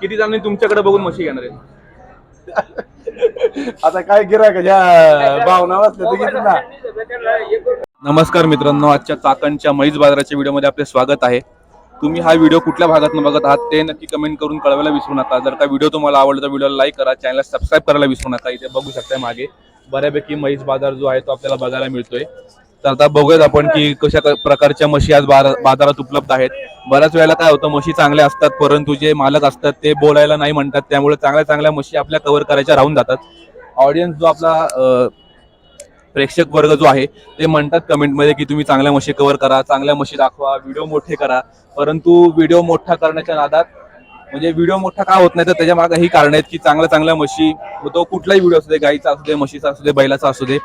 किती जणांनी तुमच्याकडे बघून म्हशी घेणार आहेत? आता काय गिरायक ज्या भावना वाचल्या तर घेतील ना. नमस्कार मित्रांनो आजच्या चाकणच्या म्हैस बाजाराच्या व्हिडिओमध्ये आपले स्वागत आहे. तुम्ही हा व्हिडिओ कुठल्या भागातून बघत आहात ते नक्की कमेंट करून कळवायला विसरू नका. जर का व्हिडिओ तुम्हाला आवडला तर व्हिडिओला लाईक करा चॅनलला सबस्क्राईब करायला विसरू नका. इथे बघू शकताय मागे. बऱ्यापैकी म्हैस बाजार जो आहे तो आपल्याला बघायला मिळतोय. तर आता बघूयात आपण की कशा प्रकारच्या म्हशी आज बाजारात उपलब्ध आहेत. बऱ्याच वेळेला काय होतं म्हशी चांगल्या असतात परंतु जे मालक असतात ते बोलायला नाही म्हणतात. त्यामुळे चांगल्या चांगल्या म्हशी आपल्या कव्हर करायच्या राहून जातात. ऑडियन्स जो आपला प्रेक्षक वर्ग जो आहे ते म्हणतात कमेंटमध्ये की तुम्ही चांगल्या म्हशी कव्हर करा चांगल्या म्हशी दाखवा व्हिडिओ मोठे करा. परंतु व्हिडिओ मोठा करण्याच्या नादात म्हणजे व्हिडिओ मोठा का होत नाही तर त्याच्यामागे ही कारण आहेत की चांगल्या चांगल्या म्हशी तो कुठलाही व्हिडिओ असू दे गाईचा असू दे म्हशीचा असू दे बैलाचा असू दे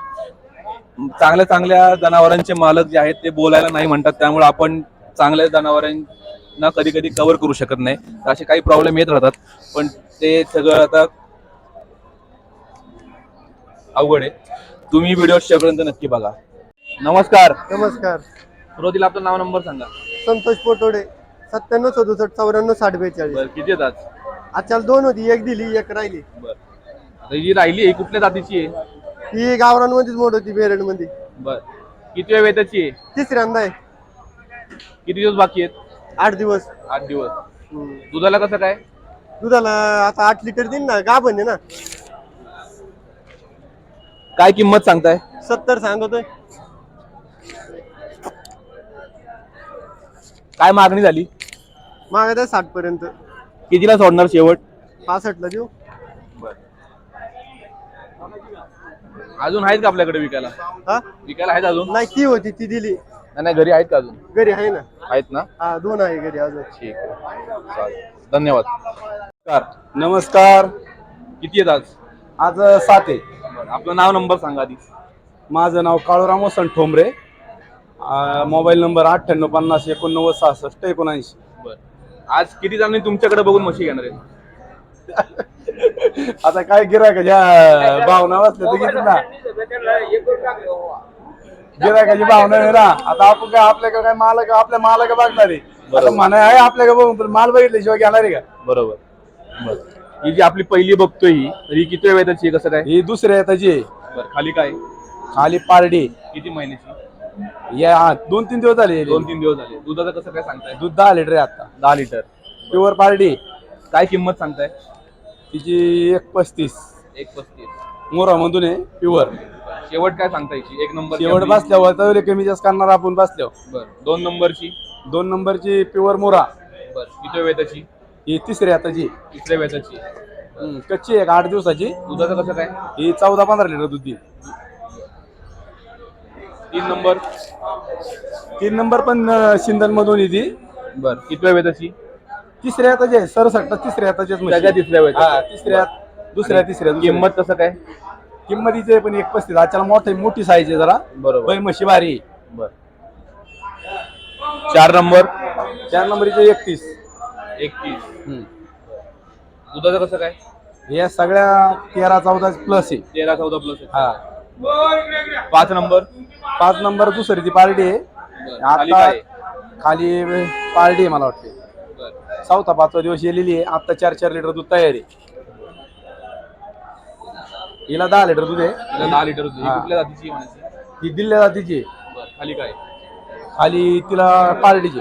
चांगल्या चांगल्या जनावरांचे मालक जे आहेत ते बोलायला नाही म्हणतात. त्यामुळे आपण चांगल्या जनावरांना कधी कधी कव्हर करू शकत नाही. असे काही प्रॉब्लेम येत राहतात. पण ते सगळं आता अवघड आहे. तुम्ही व्हिडिओ शेवटपर्यंत नक्की बघा. नमस्कार. नमस्कार. सुरुवातीला आपलं नाव नंबर सांगा. संतोष पोटोडे सत्त्याण्णव सदुसष्ट चौऱ्याण्णव साठ बेचाळीस. बरं किती येतात आजच्याला दोन होती एक दिली एक राहिली. बरं. आता ही राहिली ही कुठल्या जातीची आहे? ही गावरांमध्येच मोड होती बेरडमध्ये बर. किती वेळ वेताची आहे? तिसऱ्यांदा आहे. किती दिवस बाकी आहेत? आठ दिवस. आठ दिवस. हम्म. दुधाला कसं काय? दुधाला आता आठ लिटर देईन ना गाभण आहे ना. काय किंमत सांगताय? सत्तर सांगतोय काय मागणी झाली? मागत आहे साठ पर्यंत कितीला सोडणार शेवट? पासष्टला देऊ. अजून आहेत का आपल्याकडे विकायला? हा? विकायला आहेत अजून? नाही ती होती ती दिली. नाही नाही घरी आहेत का अजून? घरी आहे ना. आहेत ना? हा दोन आहे घरी अजून. ठीक आहे. चालेल. धन्यवाद. नमस्कार. नमस्कार. किती आहेत आज? आज सात आहे. बरं, आपलं नाव नंबर सांगा आधी. माझं नाव काळूराम वसंत ठोंबरे. अं, मोबाईल नंबर अठ्ठ्याण्णव पन्नास एकोणनव्वद सहासष्ट एकोणऐंशी. बरं. आज किती जणांनी तुमच्याकडे बघून म्हशी घेणार आहेत? आता काय गिरायक ज्या भावना वाचल्या तर घेतील ना. गिरायकाची भावना आहे ना. आता आपण काय आपल्याकडे काय मालक आपल्या मालक बघणार. आहे आता म्हणा आहे आपल्याकडे बघून पण माल बघितल्याशिवाय घेणार आहे का? बरोबर. बरं. ही जी आपली पहिली बघतोय ही तर ही किती वेळाची आहे कसं काय? ही दुसऱ्या येताची आहे. बरं खाली काय? खाली पारडी. किती महिन्याची? या हा, दोन तीन दिवस झाले. दोन तीन दिवस झाले. दुधाचं कसं काय सांगताय? दूध दहा लिटर आहे आता. दहा लिटर. प्युअर पारडी. काय किंमत सांगताय? तिची एक पस्तीस. एक पस्तीस. मोरामधून आहे प्युअर शेवट काय सांगता याची? एक नंबर शेवट बसल्यावर तर कमी जास्त करणार आपण बसल्यावर. बर. दोन नंबरची? दोन नंबरची प्युअर मोरा. बर. किती वेताची ही तिसरी आताची. तिसऱ्या वेताची हम्म, कच्ची आहे एक आठ दिवसाची. दुधाचं कसं काय? ही चौदा पंधरा लिटर दूध देईल. तीन नंबर? तीन नंबर पण शिंदन मधून येते. बर. किती वेताची तिसऱ्या हाताची आहे सरसकट तिसऱ्या हाताची सगळ्या तिसऱ्या. तिसऱ्या तिसऱ्या तिसऱ्या दुसऱ्या. किंमत कसं काय? किंमतीची आहे पण एक पस्तीस. आजच्याला मोठी मोठी साईज आहे जरा. बरोबर. बाई म्हशी भारी. आहे. बर. चार नंबर? चार नंबरची एकतीस. एकतीस. दुधाचं कसं काय? या सगळ्या तेरा चौदा प्लस आहे. तेरा चौदा प्लस हा. पाच नंबर? पाच नंबर दुसरी ती पार्टी आहे. खाली आता खाली पार्टी आहे मला वाटते. चौथा पाचवा दिवस गेलेली आहे. आता चार चार लिटर दूध तयार आहे. हिला दहा लिटर दूध आहे. दहा लिटर होती हा. कुठल्या जातीची आहे म्हणायची? ही दिल्ल्या जातीची आहे. बर खाली काय? खाली तिला पार्टीची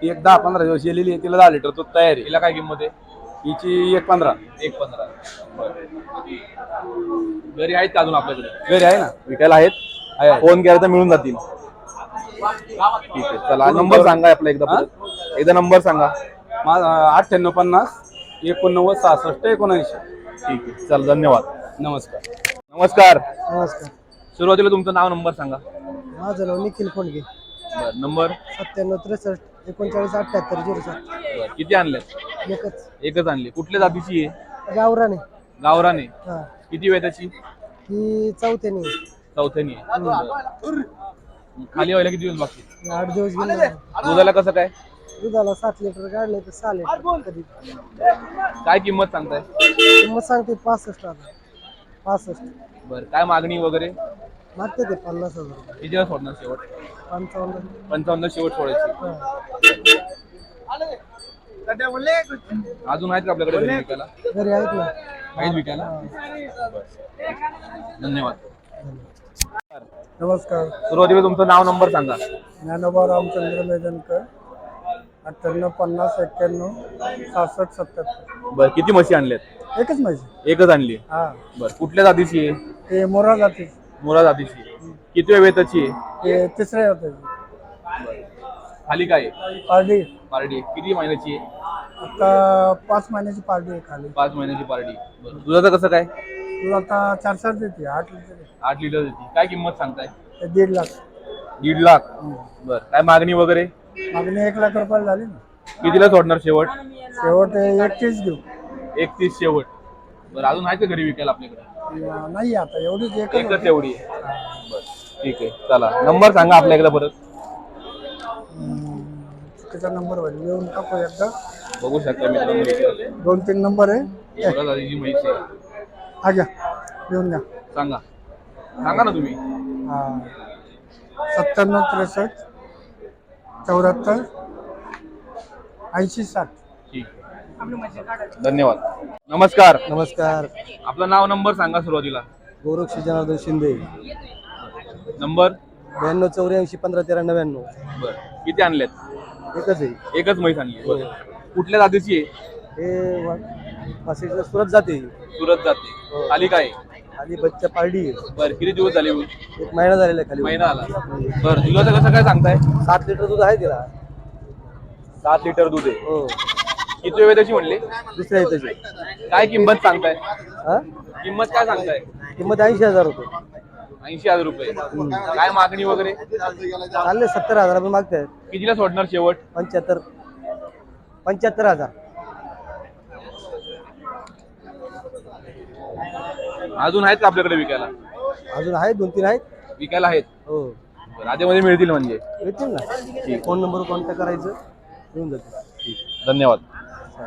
ती एक दहा पंधरा दिवस गेलेली आहे. तिला दहा लिटर दूध तयार आहे. तिला काय किंमत आहे? हिची एक पंधरा. एक पंधरा. घरी आहेत का अजून आपल्याकडे? घरी आहे ना? विकायला आहेत. आहे, आहे. फोन केला तर मिळून जातील. ठीक आहे चला. नंबर सांगा आपला एकदा परत. एकदा नंबर सांगा. अठ्ठ्याण्णव पन्नास एकोणनव्वद सहासष्ट एकोणऐंशी. ठीक आहे. चल धन्यवाद. नमस्कार. नमस्कार. नमस्कार. सुरुवातीला तुमचं नाव नंबर सांगा. माझं नाव निखिल फोंडगे. बर नंबर? सत्त्याण्णव त्रेसष्ट एकोणचाळीस अठ्ठ्याहत्तर झिरो सात. बर. किती आणले एकच. एकच आणली. कुठल्या जातीची आहे? गावराने. गावराने. हा. किती वेळ त्याची ही चौथ्याने चौथ्यानी आहे. बरं. खाली व्हायला किती दिवस बाकी? आठ दिवस गेले. दुधाला कसं काय? दुधाला सात लिटर काढले तर सहा लिटर कधी? काय किंमत सांगताय? किंमत सांगते पासष्ट आता पासष्ट. बरं काय मागणी वगैरे? मागते ते पन्नास हजार रुपये. कितीला सोडणार शेवट? पंचावन्न. पंचावन्न शेवट सोडायची. हा. अजून आहेत का आपल्याकडे घरी विकायला? घरी आहेत ना. आहेत विकायला? धन्यवाद. नमस्कार. सुरुवातीला तुमचं नाव नंबर सांगा. ज्ञानोबा रामचंद्र मेदनकर अठ्ठ्याण्णव पन्नास एक्क्याण्णव सहासष्ट सत्याहत्तर. बर किती म्हशी आणल्यात? एकच माहिती एकच आणली. हा. बर कुठल्या जातीची आहे? ते मोरा जाते मोरा जातीची. आहे. किती वेताची आहे? ते तिसरे होते खाली काय आहे? पार्टी पार्टी किती महिन्याची आहे? आता पाच महिन्याची पार्टी आहे खाली. पाच महिन्याची पार्टी बरं दुधाचं कसं काय? तुला आता चार चार देते आठ लिटर. आठ लिटर देते. काय किंमत सांगताय? ते दीड लाख. दीड लाख. बर काय मागणी वगैरे? मागणी एक लाख रुपयाला झाली ना. कितीला सोडणार शेवट? शेवट एकतीस घेऊ. एकतीस शेवट. बरं अजून आहे का घरी विकायला आपल्याकडे? अं, नाही आता एवढीच एकच एकच होती. एवढी आहे. बरं ठीक आहे. चला नंबर सांगा आपल्याकडे परत. अं, चुकीचा नंबर होईल. येऊन टाकू एकदा. बघू शकता मित्रांनो दोन तीन नंबर म्हैस आहे. हा घ्या. येऊन घ्या. सांगा. सांगा ना तुम्ही. हा. सत्त्याण्णव त्रेसष्ट. चौऱ्याहत्तर ऐंशी साठ. ठीक. आहे. धन्यवाद. नमस्कार. नमस्कार. आपलं नाव नंबर सांगा सुरुवातीला. गोरक्षी जनार्दन शिंदे. नंबर? ब्याण्णव चौऱ्याऐंशी पंधरा तेरा नव्याण्णव. बरं. किती आणलेत? एकच आहे. एकच म्हैस आणली. बरं. कुठल्या जातीची आहे? हे वा- वाशिष्ठ सुरत जाते. सुरत जाते. खाली काय आहे? खाली बच्चा पार्टी आहे बरं किती दिवस झाले येऊन? एक महिना झालेला आहे खाली महिना आला. बरं दुधाचं कसं काय सांगताय? सात लिटर दूध आहे तिला. सात लिटर दूध आहे. हो. किती वेळ त्याची म्हणले? दुसऱ्या त्याची काय किंमत सांगताय? हा? किंमत काय सांगताय? किंमत ऐंशी हजार रुपये. ऐंशी हजार रुपये. काय मागणी वगैरे? चालले सत्तर हजार आपण मागतायत. कितीला सोडणार शेवट? पंच्याहत्तर. पंच्याहत्तर हजार. अजून आहेत का आपल्याकडे विकायला? अजून आहेत दोन तीन आहेत. विकायला आहेत. हो. आधीमध्ये मिळतील म्हणजे? येतील ना. फोन नंबर कॉन्टॅक्ट करायचं? येऊन जातील. धन्यवाद.